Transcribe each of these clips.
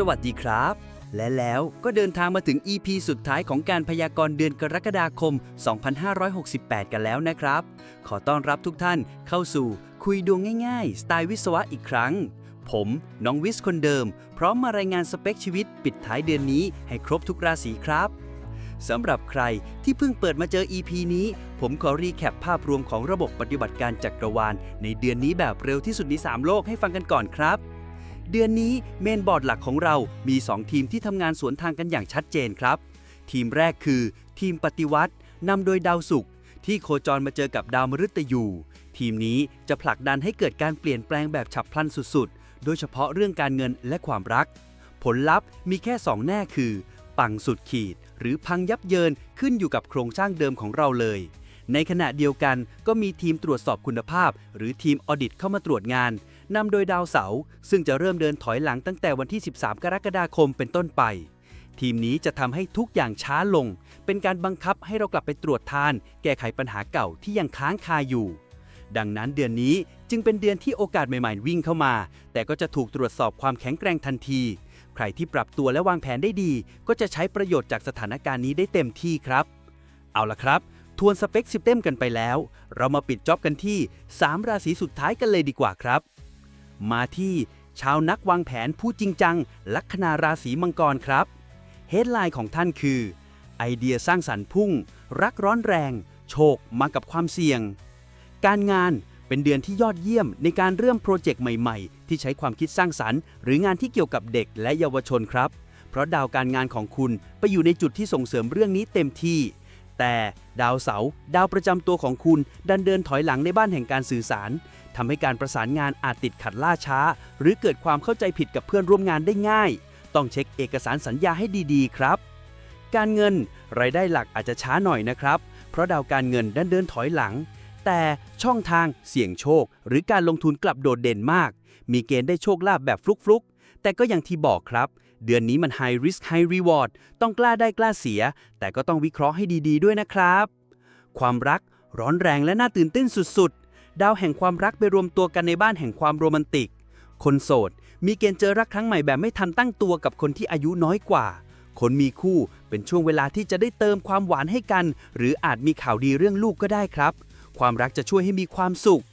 สวัสดีครับ และแล้วก็เดินทางมาถึง EP สุดท้ายของการพยากรณ์เดือนกรกฎาคม 2568 กันแล้วนะครับ ขอต้อนรับทุกท่านเข้าสู่คุยดวงง่ายๆ สไตล์วิศวะอีกครั้ง ผม น้องวิสคนเดิม พร้อมมารายงานสเปคชีวิต ปิดท้ายเดือนนี้ให้ครบทุกราศีครับสำหรับใครที่เพิ่งเปิดมาเจอ EP นี้ ผมขอรีแคปภาพรวมของระบบปฏิบัติการจักรวาล ในเดือนนี้แบบเร็วที่สุดใน 3 โลกให้ฟังกันก่อนครับ เดือนนี้เมนบอร์ดหลักของเรามี 2 ทีมที่ทำงานสวนทางกันอย่างชัดเจนครับ ทีมแรกคือ ทีมปฏิวัตินำโดยดาวศุกร์ที่โคจรมาเจอกับดาวมฤตยู ทีมนี้จะผลักดันให้เกิดการเปลี่ยนแปลงแบบฉับพลันสุดๆ โดยเฉพาะเรื่องการเงินและความรัก ผลลัพธ์มีแค่ 2 แน่คือ ปังสุดขีด หรือพังยับเยินขึ้นอยู่กับโครงสร้างเดิมของเราเลย ในขณะเดียวกันก็มีทีมตรวจสอบคุณภาพ หรือทีมออดิตเข้ามาตรวจงาน นำโดยดาวเสาร์ซึ่งจะเริ่มเดินถอยหลังตั้งแต่วันที่ 13 กรกฎาคมเป็นต้นไป ทีมนี้จะทำให้ทุกอย่างช้าลง เป็นการบังคับให้เรากลับไปตรวจทาน แก้ไขปัญหาเก่าที่ยังค้างคาอยู่ ดังนั้นเดือนนี้จึงเป็นเดือนที่โอกาสใหม่ๆวิ่งเข้ามา แต่ก็จะถูกตรวจสอบความแข็งแกร่งทันที ใครที่ปรับตัวและวางแผนได้ดี ก็จะใช้ประโยชน์จากสถานการณ์นี้ได้เต็มที่ครับ เอาละครับทวนสเปคซิเต็มกันไปแล้ว เรามาปิดจ็อบกันที่ 3 ราศีสุดท้ายกันเลยดีกว่าครับ มาที่ชาวนักวางแผนผู้จริงจัง ลัคนาราศีมังกรครับเฮดไลน์ของท่านคือ ไอเดียสร้างสรรค์พุ่ง รักร้อนแรง โชคมากับความเสี่ยง การงานเป็นเดือนที่ยอดเยี่ยมในการเริ่มโปรเจกต์ใหม่ๆ ที่ใช้ความคิดสร้างสรรค์ หรืองานที่เกี่ยวกับเด็กและเยาวชนครับ เพราะดาวการงานของคุณไปอยู่ในจุดที่ส่งเสริมเรื่องนี้เต็มที่ แต่ดาวเสาร์ดาวประจำตัวของคุณดันเดินถอยหลังในบ้านแห่งการสื่อสาร ทำให้การประสานงานอาจติดขัดล่าช้า หรือเกิดความเข้าใจผิดกับเพื่อนร่วมงานได้ง่าย ต้องเช็คเอกสารสัญญาให้ดีๆ ครับ การเงิน รายได้หลักอาจจะช้าหน่อยนะครับ เพราะดาวการเงินดันเดินถอยหลัง แต่ช่องทางเสี่ยงโชค หรือการลงทุนกลับโดดเด่นมาก มีเกณฑ์ได้โชคลาภแบบฟลุกๆ แต่ก็อย่างที่บอกครับเดือนนี้มัน High Risk High Reward ต้องกล้าได้กล้าเสีย แต่ก็ต้องวิเคราะห์ให้ดี ๆ ด้วยนะครับ ความรักร้อนแรงและน่าตื่นเต้นสุด ๆ ดาวแห่งความรักไปรวมตัวกันในบ้านแห่งความโรแมนติก คนโสด มีเกณฑ์เจอรักครั้งใหม่แบบไม่ทันตั้งตัวกับคนที่อายุน้อยกว่า คนมีคู่เป็นช่วงเวลาที่จะได้เติมความหวานให้กัน หรืออาจมีข่าวดีเรื่องลูกก็ได้ครับ ความรักจะช่วยให้มีความสุข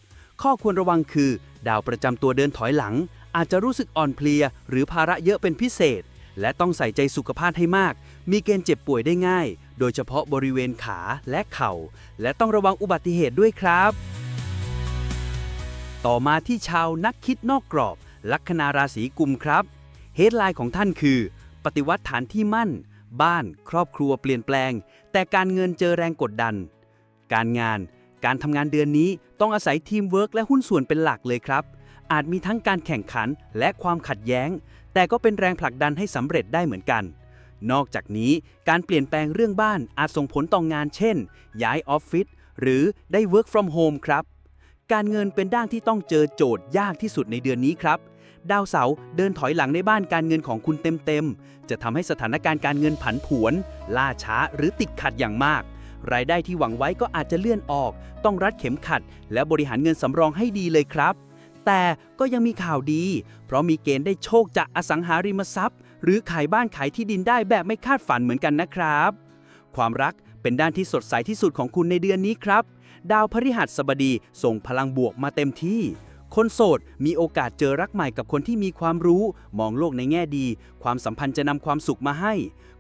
ข้อควรระวังคือ ดาวประจำตัวเดินถอยหลัง อาจจะรู้สึกอ่อนเพลีย หรือภาระเยอะเป็นพิเศษ และต้องใส่ใจสุขภาพให้มาก มีเกณฑ์เจ็บป่วยได้ง่าย โดยเฉพาะบริเวณขาและเข่า และต้องระวังอุบัติเหตุด้วยครับ ต่อมาที่ชาวนักคิดนอกกรอบ ลัคนาราศีกุมครับ เฮดไลน์ของท่านคือ ปฏิวัติฐานที่มั่น บ้าน ครอบครัวเปลี่ยนแปลง แต่การเงินเจอแรงกดดัน การงาน การทำงานเดือนนี้ต้องอาศัยทีมเวิร์กและหุ้นส่วนเป็นหลักเลยครับ อาจมีทั้งการแข่งขันและความขัดแย้ง แต่ก็เป็นแรงผลักดันให้สำเร็จได้เหมือนกันนอกจากนี้การเปลี่ยนแปลงเรื่องบ้านอาจส่งผลต่องงานเช่น ย้ายออฟฟิศหรือได้ work from home ครับ การเงินเป็นด้านที่ต้องเจอโจทย์ยากที่สุดในเดือนนี้ครับ ดาวเสาร์เดินถอยหลังในบ้านการเงินของคุณเต็มๆ จะทำให้สถานการณ์การเงินผันผวน ล่าช้าหรือติดขัดอย่างมาก รายได้ที่หวังไว้ก็อาจจะเลื่อนออก ต้องรัดเข็มขัด และบริหารเงินสำรองให้ดีเลยครับ แต่ก็ยังมีข่าวดี เพราะมีเกณฑ์ได้โชคจากอสังหาริมทรัพย์ หรือขายบ้านขายที่ดินได้แบบไม่คาดฝันเหมือนกันนะครับ ความรักเป็นด้านที่สดใสที่สุดของคุณในเดือนนี้ครับ ดาวพฤหัสบดีส่งพลังบวกมาเต็มที่ คนโสดมีโอกาสเจอรักใหม่กับคนที่มีความรู้ มองโลกในแง่ดี ความสัมพันธ์จะนำความสุขมาให้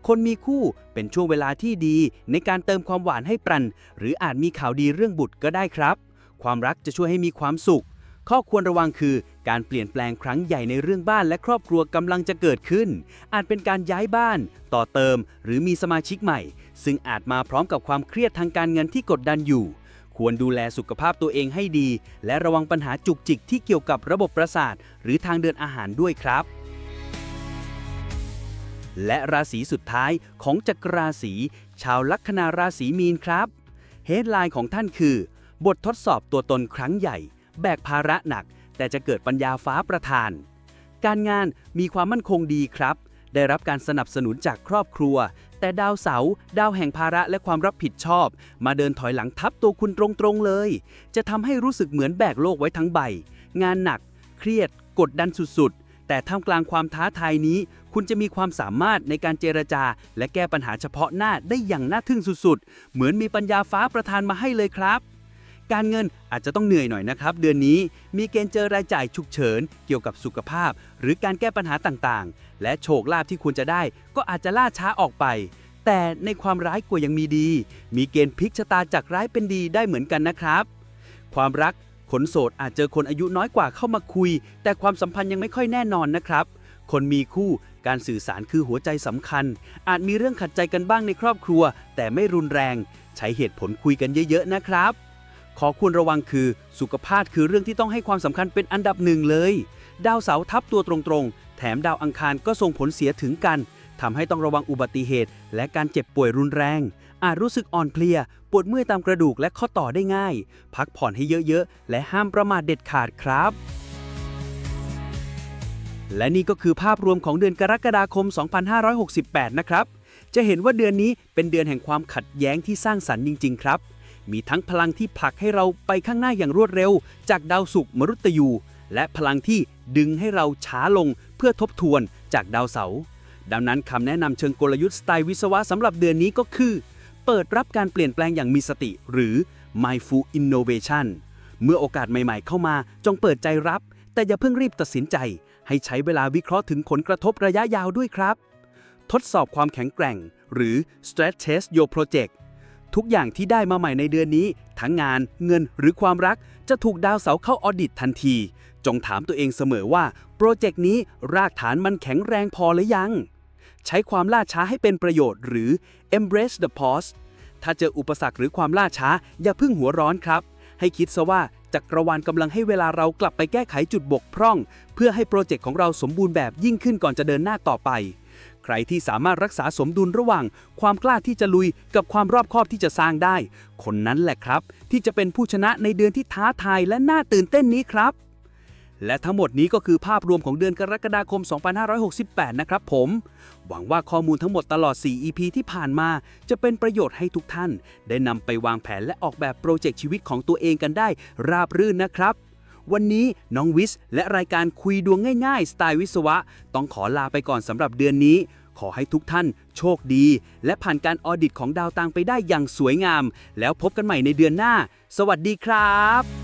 คนมีคู่เป็นช่วงเวลาที่ดี ในการเติมความหวานให้ปรัน หรืออาจมีข่าวดีเรื่องบุตรก็ได้ครับ ความรักจะช่วยให้มีความสุข ข้อควรระวังคือการเปลี่ยนแปลงครั้งใหญ่ในเรื่องบ้านและครอบครัวกำลังจะเกิดขึ้น อาจเป็นการย้ายบ้าน ต่อเติม หรือมีสมาชิกใหม่ ซึ่งอาจมาพร้อมกับความเครียดทางการเงินที่กดดันอยู่ ควรดูแลสุขภาพตัวเองให้ดี และระวังปัญหาจุกจิกที่เกี่ยวกับระบบประสาท หรือทางเดินอาหารด้วยครับ และราศีสุดท้ายของจักรราศีชาวลัคนาราศีมีนครับ เฮดไลน์ของท่านคือ บททดสอบตัวตนครั้งใหญ่ แบกภาระหนัก แต่จะเกิดปัญญาฟ้าประทาน การงานมีความมั่นคงดีครับ ได้รับการสนับสนุนจากครอบครัว แต่ดาวเสาร์ดาวแห่งภาระและความรับผิดชอบ มาเดินถอยหลังทับตัวคุณตรงๆเลย จะทำให้รู้สึกเหมือนแบกโลกไว้ทั้งใบ งานหนัก เครียด กดดันสุดๆ แต่ท่ามกลางความท้าทายนี้ คุณจะมีความสามารถในการเจรจา และแก้ปัญหาเฉพาะหน้าได้อย่างน่าทึ่งสุดๆ เหมือนมีปัญญาฟ้าประทานมาให้เลยครับ การเงินอาจจะต้องเหนื่อยหน่อยนะครับ เดือนนี้มีเกณฑ์เจอรายจ่ายฉุกเฉิน เกี่ยวกับสุขภาพ หรือการแก้ปัญหาต่างๆ และโชคลาภที่ควรจะได้ ก็อาจจะล่าช้าออกไป แต่ในความร้ายกว่ายังมีดี มีเกณฑ์พลิกชะตาจากร้ายเป็นดีได้เหมือนกันนะครับ ความรักคนโสดอาจเจอคนอายุน้อยกว่าเข้ามาคุย แต่ความสัมพันธ์ยังไม่ค่อยแน่นอนนะครับ คนมีคู่การสื่อสารคือหัวใจสำคัญ อาจมีเรื่องขัดใจกันบ้างในครอบครัว แต่ไม่รุนแรง ใช้เหตุผลคุยกันเยอะ ๆ นะครับ ขอควรระวังคือสุขภาพคือเรื่องที่ต้องให้ความสำคัญเป็นอันดับหนึ่งเลย ดาวเสาร์ทับตัวตรงๆ แถมดาวอังคารก็ส่งผลเสียถึงกันทำให้ต้องระวังอุบัติเหตุ และการเจ็บป่วยรุนแรง อาจรู้สึกอ่อนเพลีย ปวดเมื่อยตามกระดูกและข้อต่อได้ง่าย พักผ่อนให้เยอะๆ และห้ามประมาทเด็ดขาดครับ และนี่ก็คือภาพรวมของเดือนกรกฎาคม 2568 นะครับ จะเห็นว่าเดือนนี้เป็นเดือนแห่งความขัดแย้งที่สร้างสรรค์จริง ๆ ครับ มีทั้งพลังที่ผลักให้เราไปข้างหน้าอย่างรวดเร็ว จากดาวศุกร์มรุตยู และพลังที่ดึงให้เราช้าลงเพื่อทบทวนจากดาวเสาร์ดังนั้นคำแนะนำเชิงกลยุทธ์สไตล์วิศวะสำหรับเดือนนี้ก็คือ เปิดรับการเปลี่ยนแปลงอย่างมีสติ หรือ mindful innovation เมื่อโอกาสใหม่ๆ เข้ามาจงเปิดใจรับ แต่อย่าเพิ่งรีบตัดสินใจ ให้ใช้เวลาวิเคราะห์ถึงผลกระทบระยะยาวด้วยครับ ทดสอบความแข็งแกร่ง หรือ stress test your project ทุกอย่างที่ได้มาใหม่ในเดือนนี้ ทั้งงาน เงินหรือความรัก จะถูกดาวเสาร์เข้าออดิตทันที จงถามตัวเองเสมอว่า โปรเจกต์นี้รากฐานมันแข็งแรงพอหรือยัง ใช้ความล่าช้าให้เป็นประโยชน์ หรือ embrace the pause ถ้าเจออุปสรรคหรือความล่าช้า อย่าพิ่งหัวร้อนครับ ให้คิดซะว่าจักรวาลกำลังให้เวลาเรากลับไปแก้ไขจุดบกพร่อง เพื่อให้โปรเจกต์ของเราสมบูรณ์แบบยิ่งขึ้นก่อนจะเดินหน้าต่อไป ใครที่สามารถรักษาสมดุลระหว่าง ความกล้าที่จะลุยกับความรอบคอบที่จะสร้างได้ คนนั้นแหละครับ ที่จะเป็นผู้ชนะในเดือนที่ท้าทายและน่าตื่นเต้นนี้ครับ และทั้งหมดนี้ก็คือภาพรวมของเดือนกรกฎาคม 2568 นะครับผม หวังว่าข้อมูลทั้งหมดตลอด 4 EP ที่ผ่านมา จะเป็นประโยชน์ให้ทุกท่าน ได้นำไปวางแผนและออกแบบโปรเจกต์ชีวิตของตัวเองกันได้ ราบรื่นนะครับ วันนี้น้องวิสและรายการคุยดวงง่ายๆ สไตล์วิศวะ ต้องขอลาไปก่อนสำหรับเดือนนี้ ขอให้ทุกท่านโชคดี และผ่านการออดิตของดาวตังไปได้อย่างสวยงาม แล้วพบกันใหม่ในเดือนหน้า สวัสดีครับ